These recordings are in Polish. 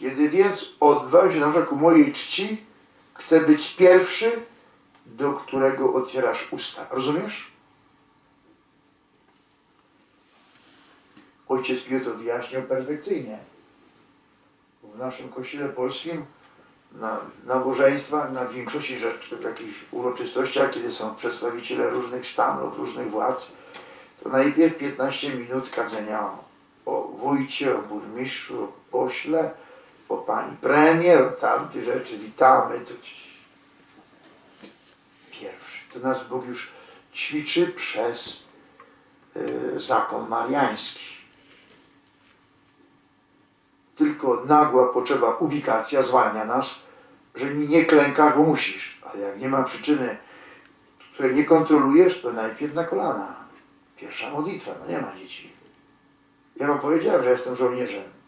Kiedy więc odbywa się na przykład ku mojej czci, chcę być pierwszy, do którego otwierasz usta. Rozumiesz? Ojciec Pio to wyjaśniał perfekcyjnie. W naszym kościele polskim na nabożeństwach, na większości rzeczy, w jakichś uroczystościach, kiedy są przedstawiciele różnych stanów, różnych władz, to najpierw 15 minut kadzenia o wójcie, o burmistrzu, o pośle, o pani premier, o tamte rzeczy, witamy. To pierwszy. To nas Bóg już ćwiczy przez y, zakon mariański. Tylko nagła potrzeba ubikacja zwalnia nas, że nie klękasz, bo musisz. Ale jak nie ma przyczyny, której nie kontrolujesz, to najpierw na kolana. Pierwsza modlitwa, no nie ma dzieci. Ja wam powiedziałem, że jestem żołnierzem.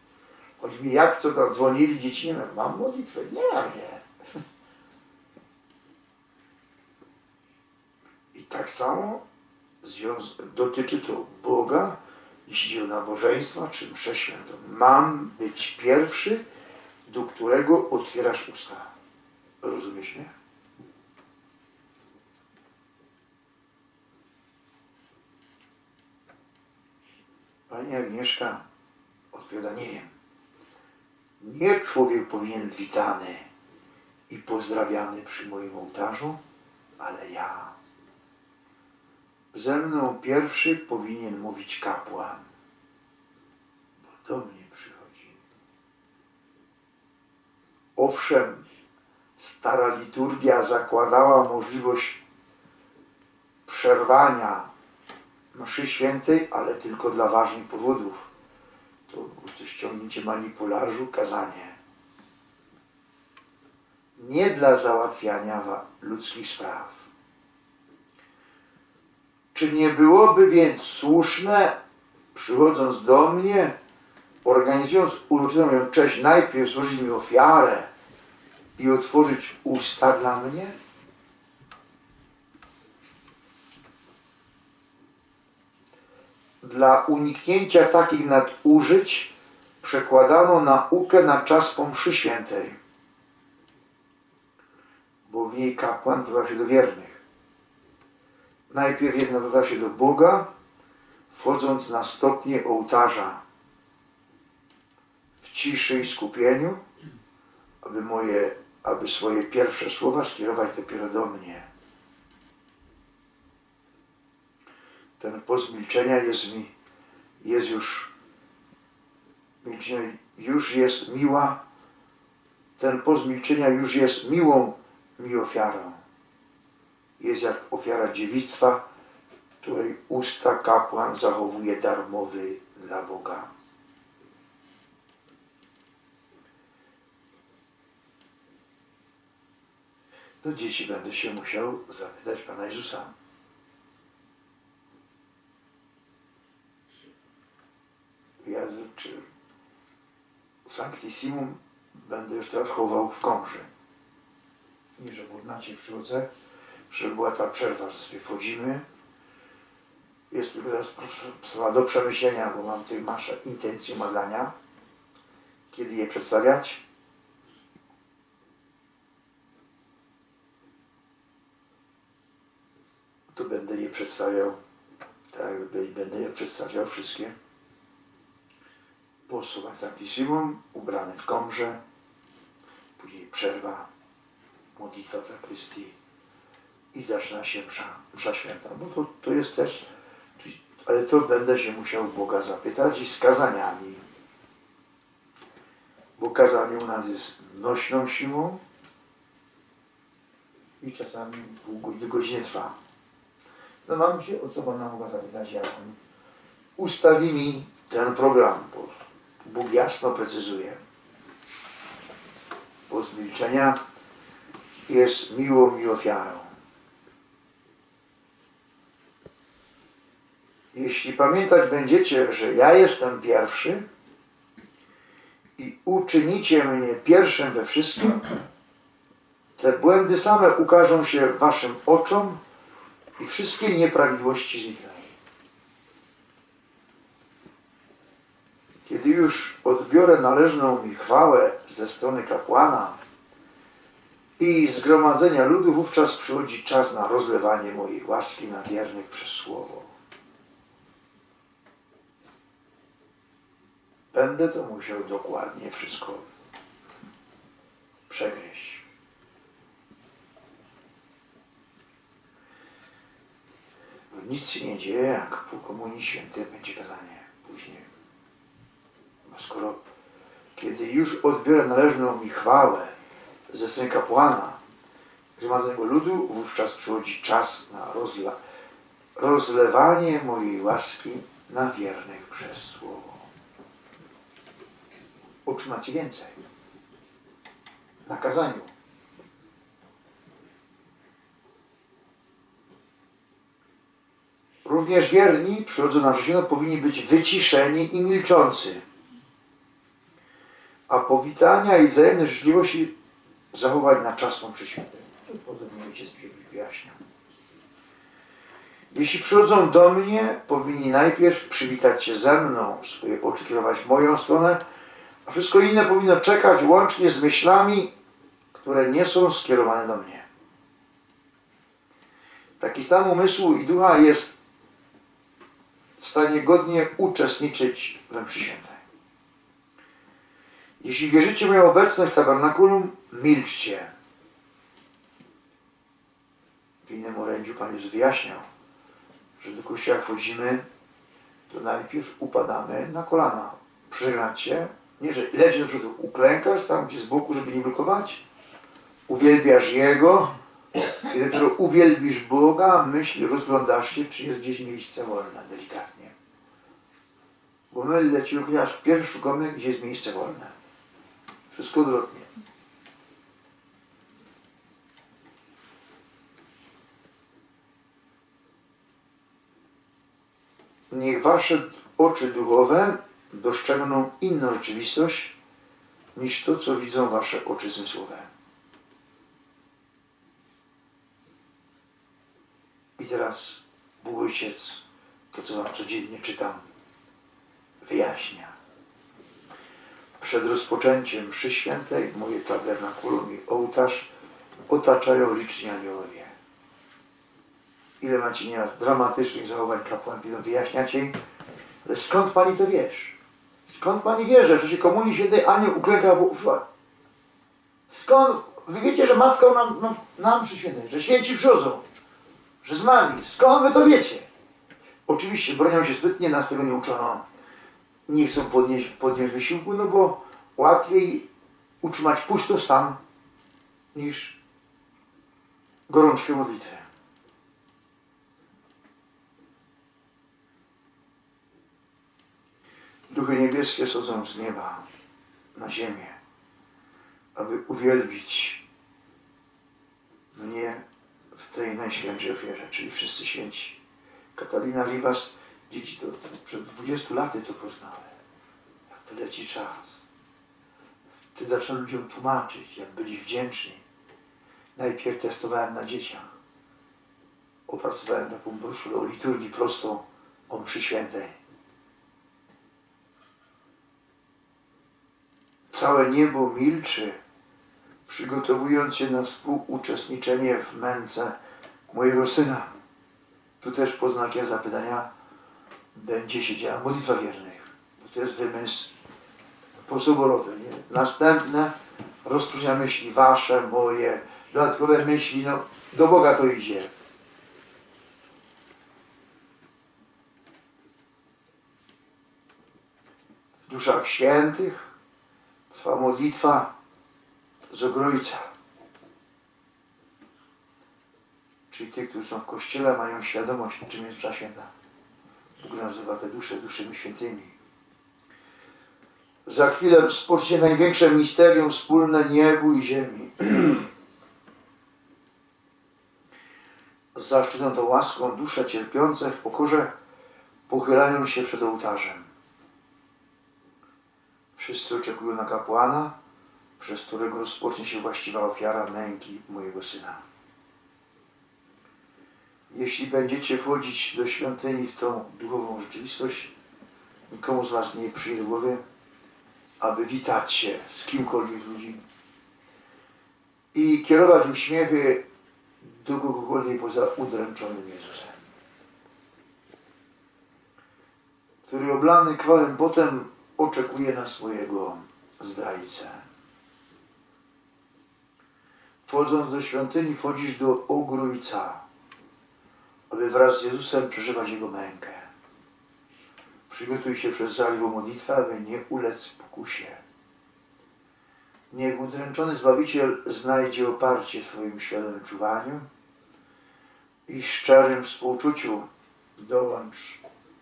Chodzi mi, jak to tam dzwonili, dzieci nie ma. Mam modlitwę. Nie ma mnie. I tak samo dotyczy to Boga, jeśli chodzi o nabożeństwa czy mszę świętą. Mam być pierwszy, do którego otwierasz usta. Rozumiesz mnie? Pani Agnieszka odpowiada, nie wiem. Nie człowiek powinien witany i pozdrawiany przy moim ołtarzu, ale ja. Ze mną pierwszy powinien mówić kapłan, bo do mnie przychodzi. Owszem, stara liturgia zakładała możliwość przerwania mszy świętej, ale tylko dla ważnych powodów. To, to ściągnięcie manipularzu, kazanie. Nie dla załatwiania ludzkich spraw. Czy nie byłoby więc słuszne, przychodząc do mnie, organizując uroczystą moją cześć, najpierw złożyć mi ofiarę i otworzyć usta dla mnie? Dla uniknięcia takich nadużyć przekładano naukę na czas po mszy świętej, bo w niej kapłan zwraca się do wiernych. Najpierw jedna zwraca się do Boga, wchodząc na stopnie ołtarza w ciszy i skupieniu, aby moje, aby swoje pierwsze słowa skierować dopiero do mnie. Ten post milczenia jest mi, jest już, milczenie już jest miła, ten post milczenia już jest miłą mi ofiarą. Jest jak ofiara dziewictwa, której usta kapłan zachowuje darmowy dla Boga. Do dzieci będę się musiał zapytać Pana Jezusa. Jezu, czy Sanctissimum będę już teraz chował w komrze. Nie, że w ornacie przychodzę, żeby była ta przerwa, że sobie wchodzimy. Jest teraz sprawa do przemyślenia, bo mam tutaj maszę intencje modlania. Kiedy je przedstawiać? To będę je przedstawiał, tak, będę je przedstawiał wszystkie po słowach Sanctissimum, ubrany w komrze, później przerwa, modlitwa zakrystii i zaczyna się msza, msza święta. Bo to, to jest też, ale to będę się musiał Boga zapytać i z kazaniami. Bo kazanie u nas jest nośną siłą i czasami pół godziny, trwa. No mam się o co Pana mogła zapytać, jak ustawi mi ten program, bo Bóg jasno precyzuje. Post milczenia jest miłą mi ofiarą. Jeśli pamiętać będziecie, że ja jestem pierwszy i uczynicie mnie pierwszym we wszystkim, te błędy same ukażą się waszym oczom i wszystkie nieprawidłowości znikną. Już odbiorę należną mi chwałę ze strony kapłana i zgromadzenia ludu, wówczas przychodzi czas na rozlewanie mojej łaski na wiernych przez słowo. Będę to musiał dokładnie wszystko przegryźć. Nic się nie dzieje, jak po Komunii Świętej będzie kazanie później. Skoro, kiedy już odbiorę należną mi chwałę ze strony kapłana, zgromadzonego ludu, wówczas przychodzi czas na rozla, rozlewanie mojej łaski na wiernych przez słowo. Otrzymacie więcej. Na kazaniu. Również wierni przychodzą na powinni być wyciszeni i milczący. A powitania i wzajemne życzliwości zachować na czas mszy świętej. To Podobnie ojciec wyjaśnia. Jeśli przychodzą do mnie, powinni najpierw przywitać się ze mną, swoje oczy kierować w moją stronę, a wszystko inne powinno czekać łącznie z myślami, które nie są skierowane do mnie. Taki stan umysłu i ducha jest w stanie godnie uczestniczyć we mszy świętej. Jeśli wierzycie moją obecność w tabernakulum, milczcie. W innym orędziu Pan Jezus wyjaśniał, że do kościoła jak wchodzimy, to najpierw upadamy na kolana. Przegnać się, nie, że lecisz do przodu, uklękasz tam gdzie z boku, żeby nie blokować, uwielbiasz Jego, i dopiero uwielbisz Boga, myśl, rozglądasz się, czy jest gdzieś miejsce wolne, delikatnie. Bo my lecimy, chociaż pierwszy szukamy, gdzie jest miejsce wolne. Wszystko odwrotnie. Niech wasze oczy duchowe dostrzegną inną rzeczywistość niż to, co widzą wasze oczy zmysłowe. I teraz Bóg Ojciec, to co Wam codziennie czytam, wyjaśnia. Przed rozpoczęciem mszy świętej moje tabernakulum i ołtarz otaczają liczni aniołowie. Ile macie nieraz dramatycznych zachowań kapłanki, no wyjaśniacie im, ale skąd Pani to wiesz? Skąd Pani wie, że w czasie Komunii Świętej anioł uklęka w uszach? Skąd Wy wiecie, że Matka nam, nam, nam przy że święci przychodzą? że zmarli. Skąd wy to wiecie? Oczywiście bronią się sprytnie, nas tego nie uczono. Nie chcą podnieść, podnieść wysiłku, no bo łatwiej utrzymać pustostan niż gorączkę modlitwy. Duchy niebieskie schodzą z nieba na ziemię, aby uwielbić mnie w tej najświętszej ofierze, czyli wszyscy święci. Katalina Rivas, dzieci to, to przed 20 laty to poznały. Jak to leci czas. Wtedy zacząłem ludziom tłumaczyć, jak byli wdzięczni. Najpierw testowałem na dzieciach. Opracowałem taką broszurę o liturgii prostą o mszy świętej. Całe niebo milczy, przygotowując się na współuczestniczenie w męce mojego syna. Tu też pod znakiem zapytania będzie się działa modlitwa wiernych. Bo to jest wymysł posoborowy. Nie? Następne rozpróżnia myśli wasze, moje, dodatkowe myśli, no do Boga to idzie. W duszach świętych trwa modlitwa z Ojca. Czyli tych, którzy są w Kościele, mają świadomość, czym jest msza święta. Bóg nazywa te dusze duszymi świętymi. Za chwilę rozpocznie największe misterium wspólne niebu i ziemi. Zaszczycą tą łaską dusze cierpiące w pokorze pochylają się przed ołtarzem. Wszyscy oczekują na kapłana, przez którego rozpocznie się właściwa ofiara męki mojego syna. Jeśli będziecie wchodzić do świątyni w tą duchową rzeczywistość, nikomu z Was nie przyjdzie do głowy, aby witać się z kimkolwiek z ludzi i kierować uśmiechy do kogokolwiek poza udręczonym Jezusem, który oblany kwalem potem oczekuje na swojego zdrajcę. Wchodząc do świątyni, wchodzisz do ogrójca, aby wraz z Jezusem przeżywać Jego mękę. Przygotuj się przez zaliwą modlitwę, aby nie ulec pokusie. Niech udręczony Zbawiciel znajdzie oparcie w Twoim świadomym czuwaniu i szczerym współczuciu dołącz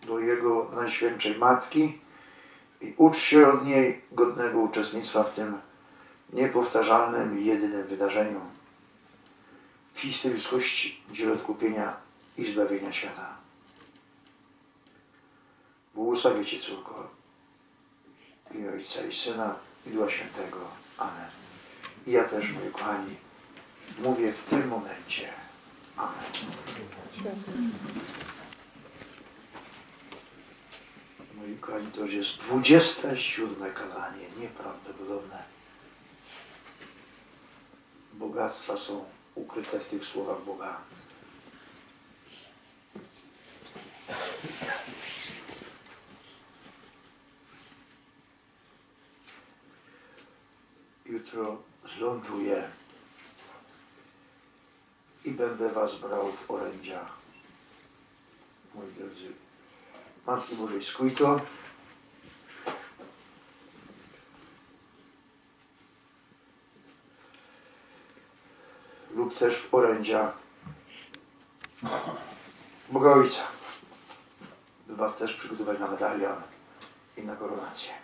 do Jego Najświętszej Matki i ucz się od niej godnego uczestnictwa w tym niepowtarzalnym i jedynym wydarzeniu w historii ludzkości, dziele odkupienia i zbawienia świata. Błogosławię Cię, córko, imię Ojca i Syna i Ducha Świętego. Amen. I ja też, moi kochani, mówię w tym momencie. Amen. Moi kochani, to już jest 27 kazanie. Nieprawdopodobne. Bogactwa są ukryte w tych słowach Boga. Jutro zląduję i będę was brał w orędziach. Moi drodzy, Matki Bożej Skójto. Lub też w orędziach Boga Ojca. By was też przygotować na medalion i na koronację.